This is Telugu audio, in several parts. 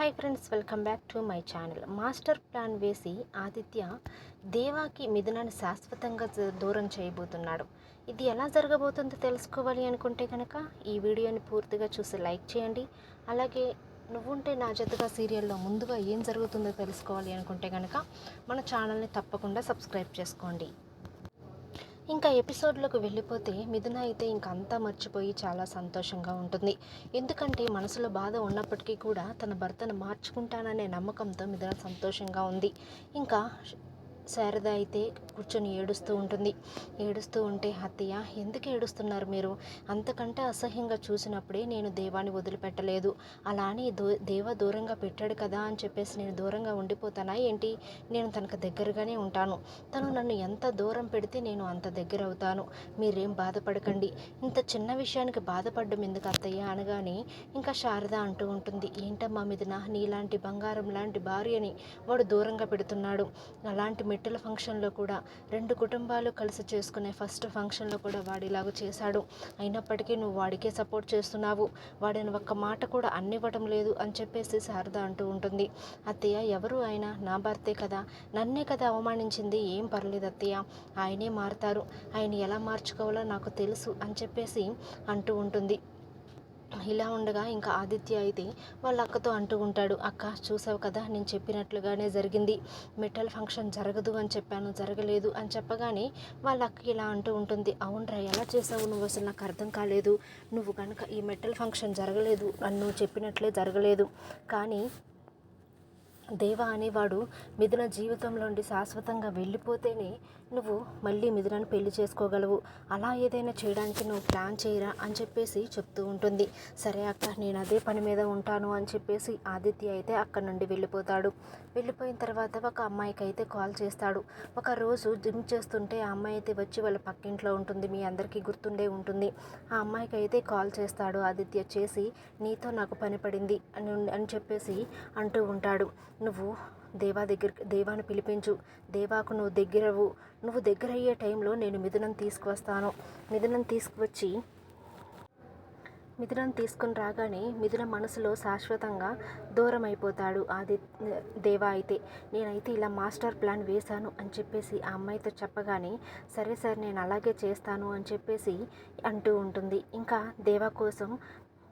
Hi friends welcome back to my channel master plan వేసి ఆదిత్య దేవాకి మిథునాన్ని శాశ్వతంగా దూరం చేయబోతున్నాడు. ఇది ఎలా జరగబోతుందో తెలుసుకోవాలి అనుకుంటే కనుక ఈ వీడియోని పూర్తిగా చూసి లైక్ చేయండి. అలాగే నువ్వుంటే నా జతగా సీరియల్లో ముందుగా ఏం జరుగుతుందో తెలుసుకోవాలి అనుకుంటే కనుక మన ఛానల్ని తప్పకుండా సబ్స్క్రైబ్ చేసుకోండి. ఇంకా ఎపిసోడ్లోకి వెళ్ళిపోతే మిథున అయితే ఇంక అంతా మర్చిపోయి చాలా సంతోషంగా ఉంటుంది. ఎందుకంటే మనసులో బాధ ఉన్నప్పటికీ కూడా తన భర్తను మార్చుకుంటాననే నమ్మకంతో మిథున సంతోషంగా ఉంది. ఇంకా శారద అయితే కూర్చొని ఏడుస్తూ ఉంటుంది. ఏడుస్తూ ఉంటే అత్తయ్య ఎందుకు ఏడుస్తున్నారు మీరు? అంతకంటే అసహ్యంగా చూసినప్పుడే నేను దేవాన్ని వదిలిపెట్టలేదు. అలా అని దో దేవ దూరంగా పెట్టాడు కదా అని చెప్పేసి నేను దూరంగా ఉండిపోతానా ఏంటి? నేను తనకు దగ్గరగానే ఉంటాను. తను నన్ను ఎంత దూరం పెడితే నేను అంత దగ్గర అవుతాను మీరేం బాధపడకండి. ఇంత చిన్న విషయానికి బాధపడడం ఎందుకు అత్తయ్య? అనగానే ఇంకా శారద అంటూ ఉంటుంది. ఏంటమ్మా మిథున? నీలాంటి బంగారం లాంటి భార్యని వాడు దూరంగా పెడుతున్నాడు. అలాంటి పెట్టెల ఫంక్షన్లో కూడా రెండు కుటుంబాలు కలిసి చేసుకునే ఫస్ట్ ఫంక్షన్లో కూడా వాడు ఇలాగ చేశాడు. అయినప్పటికీ నువ్వు వాడికే సపోర్ట్ చేస్తున్నావు. వాడిని ఒక్క మాట కూడా అన్నివ్వటం లేదు అని చెప్పేసి శారద అంటూ ఉంటుంది. అత్తయ్య ఎవరు ఆయన? నా భర్తే కదా. నన్నే కదా అవమానించింది. ఏం పర్లేదు అత్తయ్య. ఆయనే మారుతారు. ఆయన ఎలా మార్చుకోవాలో నాకు తెలుసు అని చెప్పేసి అంటూ ఉంటుంది. ఇలా ఉండగా ఇంకా ఆదిత్య అయితే వాళ్ళ అక్కతో అంటూ ఉంటాడు అక్క చూసావు కదా నేను చెప్పినట్లుగానే జరిగింది. మెటల్ ఫంక్షన్ జరగదు అని చెప్పాను జరగలేదు అని చెప్పగానే వాళ్ళ అక్క ఇలా అంటూ ఉంటుంది అవునరా ఎలా చేసావు? నువ్వు అసలు నాకు అర్థం కాలేదు. నువ్వు కనుక ఈ మెటల్ ఫంక్షన్ జరగలేదు అని నువ్వు చెప్పినట్లే జరగలేదు. కానీ దేవ అనేవాడు మిథున జీవితంలోండి శాశ్వతంగా వెళ్ళిపోతేనే నువ్వు మళ్ళీ మిథునని పెళ్ళి చేసుకోగలవు. అలా ఏదైనా చేయడానికి నువ్వు ప్లాన్ చేయరా అని చెప్పేసి చెప్తూ ఉంటుంది. సరే అక్క నేను అదే పని మీద ఉంటాను అని చెప్పేసి ఆదిత్య అయితే అక్కడ నుండి వెళ్ళిపోతాడు. వెళ్ళిపోయిన తర్వాత ఒక అమ్మాయికి అయితే కాల్ చేస్తాడు. ఒక రోజు జిమ్ చేస్తుంటే ఆ అమ్మాయి అయితే వచ్చి వాళ్ళ పక్కింట్లో ఉంటుంది. మీ అందరికీ గుర్తుండే ఉంటుంది. ఆ అమ్మాయికి అయితే కాల్ చేస్తాడు ఆదిత్య చేసి నీతో నాకు పని పడింది అని అని చెప్పేసి అంటూ ఉంటాడు. నువ్వు దేవా దగ్గర దేవాను పిలిపించు. దేవాకు నువ్వు దగ్గరవు. నువ్వు దగ్గర అయ్యే టైంలో నేను మిథునం తీసుకువస్తాను. మిథునం తీసుకువచ్చి మిథునం తీసుకుని రాగానే మిథున మనసులో శాశ్వతంగా దూరం అయిపోతాడు ఆది దేవా అయితే. నేనైతే ఇలా మాస్టర్ ప్లాన్ వేశాను అని చెప్పేసి ఆ అమ్మాయితో చెప్పగానే సరే సరే నేను అలాగే చేస్తాను అని చెప్పేసి అంటూ ఉంటుంది. ఇంకా దేవా కోసం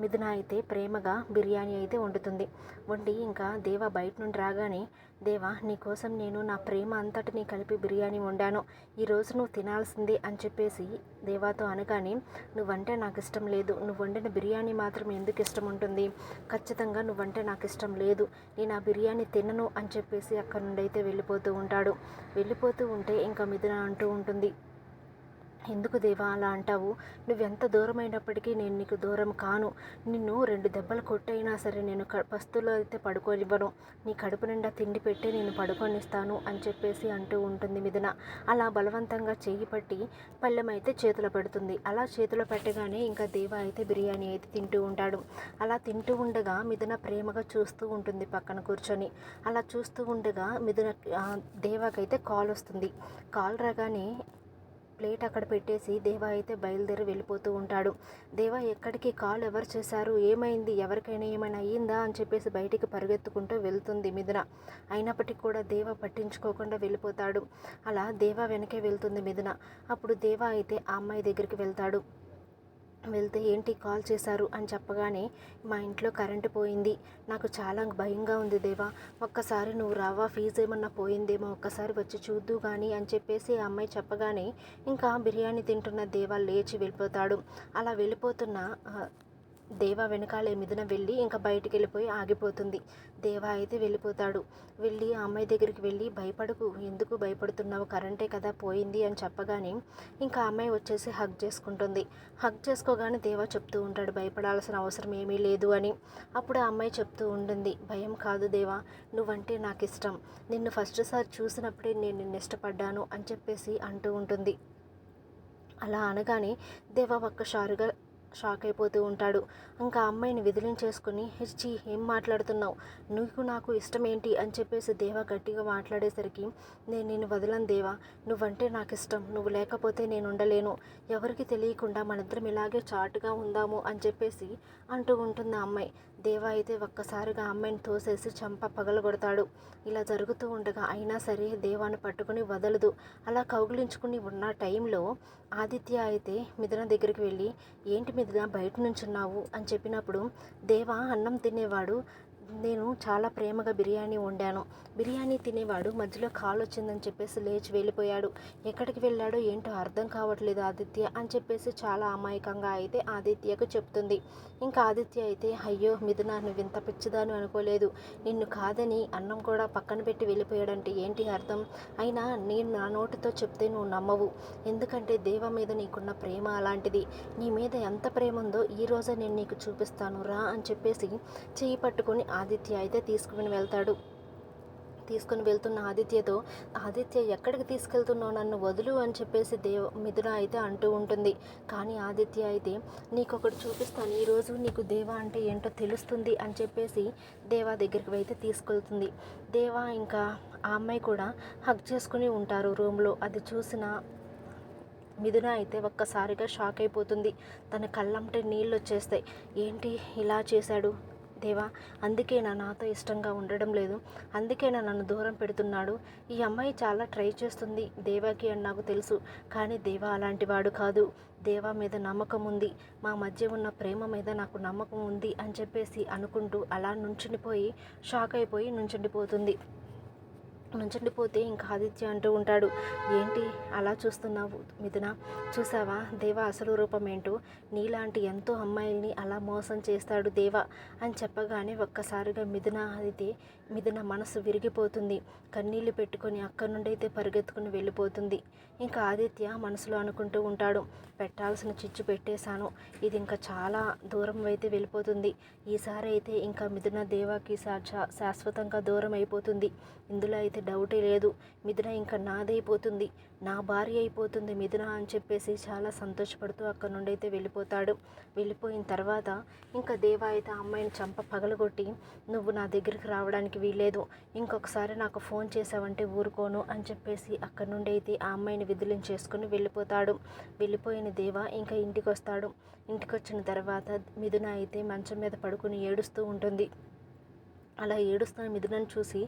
మిథున అయితే ప్రేమగా బిర్యానీ అయితే వండుతుంది. వండి ఇంకా దేవ బయట నుండి రాగానే దేవా నీకోసం నేను నా ప్రేమ అంతటిని కలిపి బిర్యానీ వండాను. ఈరోజు నువ్వు తినాల్సిందే అని చెప్పేసి దేవాతో అనగానే నువ్వంటే నాకు ఇష్టం లేదు. నువ్వు వండిన బిర్యానీ మాత్రం ఎందుకు ఇష్టం ఉంటుంది? ఖచ్చితంగా నువ్వంటే నాకు ఇష్టం లేదు. నేను ఆ బిర్యానీ తినను అని చెప్పేసి అక్కడ నుండి అయితే వెళ్ళిపోతూ ఉంటాడు. వెళ్ళిపోతూ ఉంటే ఇంకా మిథున అంటూ ఉంటుంది. ఎందుకు దేవా అలా అంటావు? నువ్వెంత దూరమైనప్పటికీ నేను నీకు దూరం కాను. నిన్ను రెండు దెబ్బలు కొట్టైనా సరే నేను క పస్తులో అయితే పడుకోనివ్వను. నీ కడుపు నిండా తిండి పెట్టి నేను పడుకొనిస్తాను అని చెప్పేసి అంటూ ఉంటుంది మిథున. అలా బలవంతంగా చేయి పట్టి పళ్ళెం అయితే చేతిలో పెడుతుంది. అలా చేతిలో పెట్టగానే ఇంకా దేవ అయితే బిర్యానీ అయితే తింటూ ఉంటాడు. అలా తింటూ ఉండగా మిథున ప్రేమగా చూస్తూ ఉంటుంది పక్కన కూర్చొని. అలా చూస్తూ ఉండగా మిథున దేవాకైతే కాల్ వస్తుంది. కాల్ రాగానే ప్లేట్ అక్కడ పెట్టేసి దేవా అయితే బయలుదేరి వెళ్ళిపోతూ ఉంటాడు. దేవా ఎక్కడికి? కాల్ ఎవరు చేశారు? ఏమైంది? ఎవరికైనా ఏమైనా అయ్యిందా? అని చెప్పేసి బయటికి పరిగెత్తుకుంటూ వెళ్తుంది మిథున. అయినప్పటికీ కూడా దేవ పట్టించుకోకుండా వెళ్ళిపోతాడు. అలా దేవా వెనకే వెళ్తుంది మిథున. అప్పుడు దేవా అయితే ఆ అమ్మాయి దగ్గరికి వెళ్తాడు. వెళ్తే ఏంటి కాల్ చేశారు అని చెప్పగానే మా ఇంట్లో కరెంటు పోయింది. నాకు చాలా భయంగా ఉంది దేవా. ఒక్కసారి నువ్వు రావా ఫీజు ఏమన్నా పోయిందేమో ఒక్కసారి వచ్చి చూద్దు కానీ అని చెప్పేసి ఆ అమ్మాయి చెప్పగానే ఇంకా బిర్యానీ తింటున్న దేవా లేచి వెళ్ళిపోతాడు. అలా వెళ్ళిపోతున్న దేవా వెనకాలే మిథున వెళ్ళి ఇంకా బయటికి వెళ్ళిపోయి ఆగిపోతుంది. దేవా అయితే వెళ్ళిపోతాడు. వెళ్ళి ఆ అమ్మాయి దగ్గరికి వెళ్ళి భయపడకు ఎందుకు భయపడుతున్నావు? కరెంటే కదా పోయింది అని చెప్పగానే ఇంకా అమ్మాయి వచ్చేసి హగ్ చేసుకుంటుంది. హగ్ చేసుకోగానే దేవా చెప్తూ ఉంటాడు భయపడాల్సిన అవసరం ఏమీ లేదు అని. అప్పుడు ఆ అమ్మాయి చెప్తూ ఉంటుంది భయం కాదు దేవా నువ్వంటే నాకు ఇష్టం. నిన్ను ఫస్ట్ సారి చూసినప్పుడే నేను నిన్ను ఇష్టపడ్డాను అని చెప్పేసి అంటూ ఉంటుంది. అలా అనగానే దేవా ఒక్కసారిగా షాక్ అయిపోతూ ఉంటాడు. ఇంకా అమ్మాయిని విదిలించేసుకుని హెచ్చి ఏం మాట్లాడుతున్నావు? నీకు నాకు ఇష్టం ఏంటి అని చెప్పేసి దేవా గట్టిగా మాట్లాడేసరికి నేను నేను వదలను దేవా. నువ్వంటే నాకు ఇష్టం నువ్వు లేకపోతే నేను ఉండలేను ఎవరికి తెలియకుండా మనిద్దరం ఇలాగే చాటుగా ఉందాము అని చెప్పేసి అంటూ ఉంటుంది ఆ అమ్మాయి. దేవా అయితే ఒక్కసారిగా అమ్మాయిని తోసేసి చంప పగలగొడతాడు. ఇలా జరుగుతూ ఉండగా అయినా సరే దేవాన్ని పట్టుకుని వదలదు. అలా కౌగిలించుకుని ఉన్న టైంలో ఆదిత్య అయితే మిథున దగ్గరికి వెళ్ళి ఏంటి మిథున బయట నుంచున్నావు? అని చెప్పినప్పుడు దేవా అన్నం తినేవాడు. నేను చాలా ప్రేమగా బిర్యానీ వండాను. బిర్యానీ తినేవాడు మధ్యలో కాలు వచ్చిందని చెప్పేసి లేచి వెళ్ళిపోయాడు. ఎక్కడికి వెళ్ళాడో ఏంటో అర్థం కావట్లేదు ఆదిత్య అని చెప్పేసి చాలా అమాయకంగా అయితే ఆదిత్యకు చెప్తుంది. ఇంకా ఆదిత్య అయితే అయ్యో మిథున నువ్వు ఇంత పిచ్చిదాను అనుకోలేదు. నిన్ను కాదని అన్నం కూడా పక్కన పెట్టి వెళ్ళిపోయాడంటే ఏంటి అర్థం? అయినా నేను నా నోటితో చెప్తే నువ్వు నమ్మవు. ఎందుకంటే దేవ మీద నీకున్న ప్రేమ అలాంటిది. నీ మీద ఎంత ప్రేమ ఉందో ఈ రోజే నేను నీకు చూపిస్తాను. రా అని చెప్పేసి చేయి పట్టుకొని ఆదిత్య అయితే తీసుకుని వెళ్తాడు. తీసుకుని వెళ్తున్న ఆదిత్యతో ఆదిత్య ఎక్కడికి తీసుకెళ్తున్నావు నన్ను వదులు అని చెప్పేసి దేవ మిథున అయితే అంటూ ఉంటుంది. కానీ ఆదిత్య అయితే నీకు ఒకటి చూపిస్తాను ఈరోజు నీకు దేవ అంటే ఏంటో తెలుస్తుంది అని చెప్పేసి దేవా దగ్గరికి అయితే తీసుకెళ్తుంది. దేవా ఇంకా ఆ అమ్మాయి కూడా హక్ చేసుకుని ఉంటారు రూమ్లో. అది చూసిన మిథున అయితే ఒక్కసారిగా షాక్ అయిపోతుంది. తన కళ్ళంటే నీళ్ళు వచ్చేస్తాయి. ఏంటి ఇలా చేశాడు? దేవా అందుకే నా నాతో ఇష్టంగా ఉండడం లేదు. అందుకే నా నన్ను దూరం పెడుతున్నాడు. ఈ అమ్మాయి చాలా ట్రై చేస్తుంది దేవాకి అని నాకు తెలుసు కానీ దేవా అలాంటి వాడు కాదు. దేవా మీద నమ్మకం ఉంది. మా మధ్య ఉన్న ప్రేమ మీద నాకు నమ్మకం ఉంది అని చెప్పేసి అనుకుంటూ అలా నుంచుండిపోయి షాక్ అయిపోయి నుంచుండిపోతుంది నుంచుండిపోతే ఇంకా ఆదిత్య అంటూ ఉంటాడు ఏంటి అలా చూస్తున్నావు మిథున? చూసావా? దేవ అసలు రూపం ఏంటో? నీలాంటి ఎంతో అమ్మాయిల్ని అలా మోసం చేస్తాడు దేవ అని చెప్పగానే ఒక్కసారిగా మిథున అయితే మిథున మనసు విరిగిపోతుంది. కన్నీళ్ళు పెట్టుకొని అక్కడి నుండి అయితే పరిగెత్తుకుని వెళ్ళిపోతుంది. ఇంకా ఆదిత్య మనసులో అనుకుంటూ ఉంటాడు పెట్టాల్సిన చిచ్చు పెట్టేశాను. ఇది ఇంకా చాలా దూరం అయితే వెళ్ళిపోతుంది. ఈసారి అయితే ఇంకా మిథున దేవాకి శాశ్వతంగా దూరం అయిపోతుంది ఇందులో అయితే డౌటే లేదు. మిథున ఇంకా నాదైపోతుంది. నా భార్య అయిపోతుంది మిథున అని చెప్పేసి చాలా సంతోషపడుతూ అక్కడ నుండి అయితే వెళ్ళిపోతాడు. వెళ్ళిపోయిన తర్వాత ఇంకా దేవా అయితే ఆ అమ్మాయిని చంప పగలగొట్టి నువ్వు నా దగ్గరికి రావడానికి వీల్లేదు. ఇంకొకసారి నాకు ఫోన్ చేసావంటే ఊరుకోను అని చెప్పేసి అక్కడ నుండి అయితే ఆ అమ్మాయిని విధులించేసుకుని వెళ్ళిపోతాడు. వెళ్ళిపోయిన దేవా ఇంకా ఇంటికి వస్తాడు ఇంటికి వచ్చిన తర్వాత మిథున అయితే మంచం మీద పడుకుని ఏడుస్తూ ఉంటుంది. అలా ఏడుస్తున్న మిథునను చూసి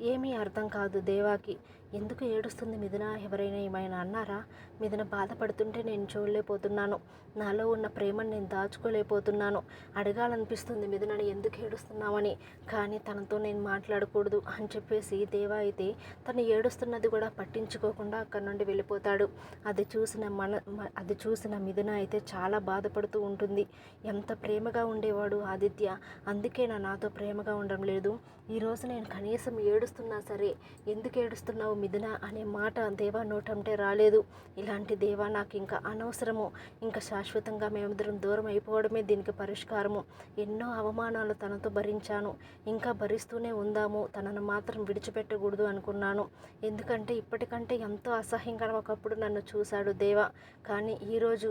ఏమీ అర్థం కాదు దేవాకి. ఎందుకు ఏడుస్తుంది మిథున? ఎవరైనా ఏమైనా అన్నారా? మిథున బాధపడుతుంటే నేను చూడలేకపోతున్నాను. నాలో ఉన్న ప్రేమను నేను దాచుకోలేకపోతున్నాను. అడగాలనిపిస్తుంది మిథునని ఎందుకు ఏడుస్తున్నామని కానీ తనతో నేను మాట్లాడకూడదు అని చెప్పేసి దేవా అయితే తను ఏడుస్తున్నది కూడా పట్టించుకోకుండా అక్కడి నుండి వెళ్ళిపోతాడు. అది చూసిన మన అది చూసిన మిథున అయితే చాలా బాధపడుతూ ఉంటుంది. ఎంత ప్రేమగా ఉండేవాడు ఆదిత్య. అందుకే నా నాతో ప్రేమగా ఉండడం లేదు. ఈరోజు నేను కనీసం ఏడు ఏడుస్తున్నా సరే ఎందుకు ఏడుస్తున్నావు మిథున అనే మాట దేవా నోటంటే రాలేదు. ఇలాంటి దేవా నాకు ఇంకా అనవసరము. ఇంకా శాశ్వతంగా మేమిద్దరం దూరం అయిపోవడమే దీనికి పరిష్కారము. ఎన్నో అవమానాలు తనతో భరించాను. ఇంకా భరిస్తూనే ఉందాము. తనను మాత్రం విడిచిపెట్టకూడదు అనుకున్నాను. ఎందుకంటే ఇప్పటికంటే ఎంతో అసహ్యంగా ఒకప్పుడు నన్ను చూశాడు దేవా. కానీ ఈరోజు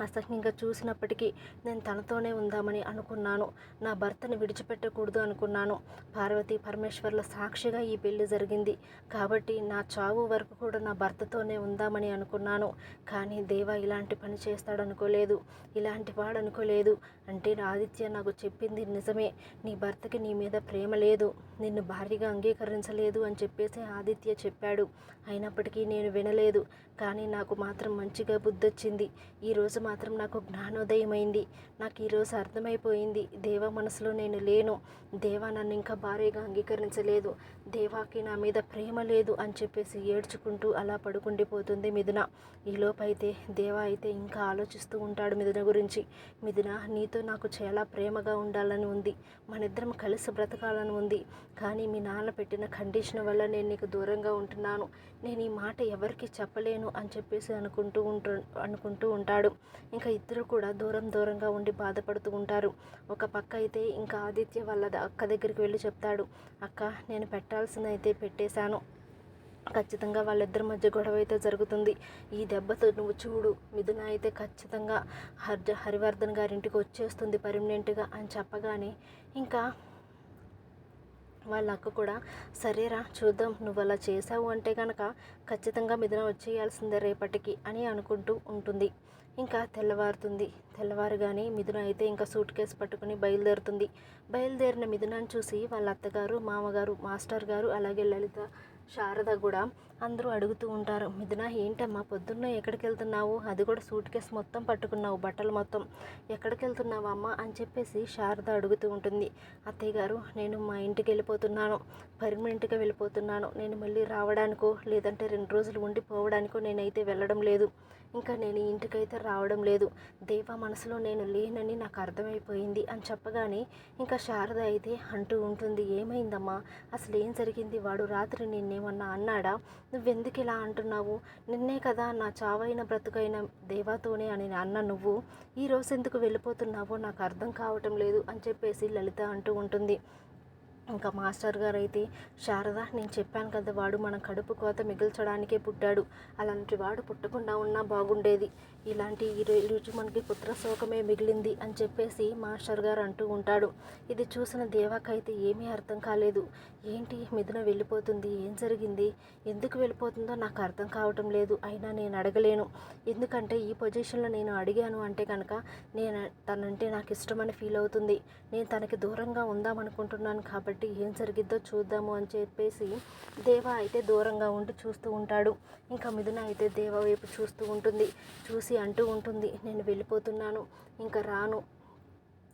అసహ్యంగా చూసినప్పటికీ నేను తనతోనే ఉందామని అనుకున్నాను. నా భర్తని విడిచిపెట్టకూడదు అనుకున్నాను. పార్వతి పరమేశ్వర్ల సాక్షిగా ఈ పెళ్ళి జరిగింది. కాబట్టి నా చావు వరకు కూడా నా భర్తతోనే ఉందామని అనుకున్నాను. కానీ దేవ ఇలాంటి పని చేస్తాడనుకోలేదు. ఇలాంటి వాడు అనుకోలేదు అంటే నా ఆదిత్య నాకు చెప్పింది నిజమే. నీ భర్తకి నీ మీద ప్రేమ లేదు. నిన్ను భార్యగా అంగీకరించలేదు అని చెప్పేసి ఆదిత్య చెప్పాడు. అయినప్పటికీ నేను వినలేదు. కానీ నాకు మాత్రం మంచిగా బుద్ధొచ్చింది. ఈరోజు మాత్రం నాకు జ్ఞానోదయమైంది. నాకు ఈరోజు అర్థమైపోయింది. దేవ మనసులో నేను లేను. దేవా నన్ను ఇంకా భారీగా అంగీకరించలేదు. దేవాకి నా మీద ప్రేమ లేదు అని చెప్పేసి ఏడ్చుకుంటూ అలా పడుకుండిపోతుంది మిథున. ఈలోపైతే దేవా అయితే ఇంకా ఆలోచిస్తూ ఉంటాడు మిథున గురించి. మిథున నీతో నాకు చాలా ప్రేమగా ఉండాలని ఉంది. మనిద్దరం కలిసి బ్రతకాలని ఉంది. కానీ మీ నాన్న పెట్టిన కండిషన్ వల్ల నేను నీకు దూరంగా ఉంటున్నాను. నేను ఈ మాట ఎవరికి చెప్పలేను అని చెప్పేసి అనుకుంటూ ఉంటు అనుకుంటూ ఉంటాడు. ఇంకా ఇద్దరు కూడా దూరం దూరంగా ఉండి బాధపడుతూ ఉంటారు. ఒక పక్క అయితే ఇంకా ఆదిత్య వాళ్ళ అక్క దగ్గరికి వెళ్ళి చెప్తాడు అక్క నేను పెట్టాల్సింది అయితే పెట్టేశాను. ఖచ్చితంగా వాళ్ళిద్దరి మధ్య గొడవ అయితే జరుగుతుంది. ఈ దెబ్బతో నువ్వు చూడు మిథున అయితే ఖచ్చితంగా హర్జ హరివర్ధన్ గారింటికి వచ్చేస్తుంది పర్మనెంట్గా అని చెప్పగానే ఇంకా వాళ్ళ అక్క కూడా సరేరా చూద్దాం నువ్వు అలా చేసావు అంటే కనుక ఖచ్చితంగా మిథున వచ్చేయాల్సిందే రేపటికి అని అనుకుంటూ ఉంటుంది. ఇంకా తెల్లవారుతుంది. తెల్లవారుగానే మిథున అయితే ఇంకా సూట్ కేసు పట్టుకుని బయలుదేరుతుంది. బయలుదేరిన మిథునను చూసి వాళ్ళ అత్తగారు మామగారు మాస్టర్ గారు అలాగే లలిత శారద కూడా అందరూ అడుగుతూ ఉంటారు మిథున ఏంటమ్మా పొద్దున్న ఎక్కడికి వెళ్తున్నావు అది కూడా సూట్ కేసు మొత్తం పట్టుకున్నావు బట్టలు మొత్తం. ఎక్కడికి వెళ్తున్నావు అమ్మ? అని చెప్పేసి శారద అడుగుతూ ఉంటుంది. అత్తయ్య గారు నేను మా ఇంటికి వెళ్ళిపోతున్నాను పర్మనెంట్గా వెళ్ళిపోతున్నాను. నేను మళ్ళీ రావడానికో లేదంటే రెండు రోజులు ఉండిపోవడానికో నేనైతే వెళ్ళడం లేదు. ఇంకా నేను ఇంటికైతే రావడం లేదు. దేవ మనసులో నేను లేనని నాకు అర్థమైపోయింది అని చెప్పగానే ఇంకా శారద అయితే అంటూ ఉంటుంది ఏమైందమ్మా? అసలు ఏం జరిగింది? వాడు రాత్రి నిన్నేమన్నా అన్నాడా? నువ్వెందుకు ఇలా అంటున్నావు? నిన్నే కదా నా చావైన బ్రతుకైన దేవాతోనే అని అన్న నువ్వు. ఈ రోజు ఎందుకు వెళ్ళిపోతున్నావో నాకు అర్థం కావటం లేదు అని చెప్పేసి లలిత అంటూ ఉంటుంది. ఇంకా మాస్టర్ గారు అయితే శారద నేను చెప్పాను కదా వాడు మన కడుపు కోత మిగిల్చడానికే పుట్టాడు. అలాంటి వాడు పుట్టకుండా ఉన్నా బాగుండేది. ఇలాంటి ఈ రోజు మనకి పుత్ర శోకమే మిగిలింది అని చెప్పేసి మాస్టర్ గారు అంటూ ఉంటాడు. ఇది చూసిన దేవాకైతే ఏమీ అర్థం కాలేదు. ఏంటి మిథున వెళ్ళిపోతుంది? ఏం జరిగింది? ఎందుకు వెళ్ళిపోతుందో నాకు అర్థం కావటం లేదు. అయినా నేను అడగలేను. ఎందుకంటే ఈ పొజిషన్లో నేను అడిగాను అంటే కనుక నేను తనంటే నాకు ఇష్టమని ఫీల్ అవుతుంది. నేను తనకి దూరంగా ఉందామనుకుంటున్నాను కాబట్టి ఏం జరిగిద్దో చూద్దాము అని చెప్పేసి దేవ అయితే దూరంగా ఉండి చూస్తూ ఉంటాడు. ఇంకా మిథున అయితే దేవ వైపు చూస్తూ ఉంటుంది. చూసి అంటూ ఉంటుంది. నేను వెళ్ళిపోతున్నాను. ఇంకా రాను.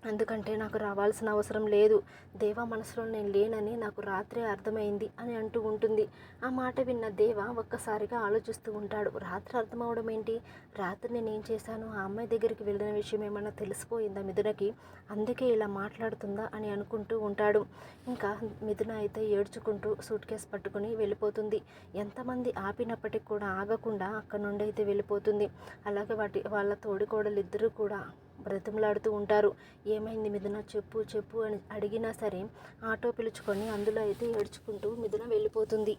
ఎందుకంటే నాకు రావాల్సిన అవసరం లేదు. దేవ మనసులో నేను లేనని నాకు రాత్రే అర్థమైంది అని అంటూ ఉంటుంది. ఆ మాట విన్న దేవ ఒక్కసారిగా ఆలోచిస్తూ ఉంటాడు. రాత్రి అర్థమవడం ఏంటి? రాత్రి నేను ఏం చేశాను? ఆ అమ్మాయి దగ్గరికి వెళ్ళిన విషయం ఏమన్నా తెలిసిపోయిందా మిథునకి? అందుకే ఇలా మాట్లాడుతుందా అని అనుకుంటూ ఉంటాడు. ఇంకా మిథున అయితే ఏడ్చుకుంటూ సూట్ కేసు పట్టుకుని వెళ్ళిపోతుంది. ఎంతమంది ఆపినప్పటికి కూడా ఆగకుండా అక్కడ నుండి అయితే వెళ్ళిపోతుంది. అలాగే వాటి వాళ్ళ తోడికోడలు ఇద్దరు కూడా బ్రతిమలాడుతూ ఉంటారు. ఏమైంది మిథున? చెప్పు చెప్పు అని అడిగినా సరే ఆటో పిలుచుకొని అందులో అయితే ఏడ్చుకుంటూ మిథున వెళ్ళిపోతుంది.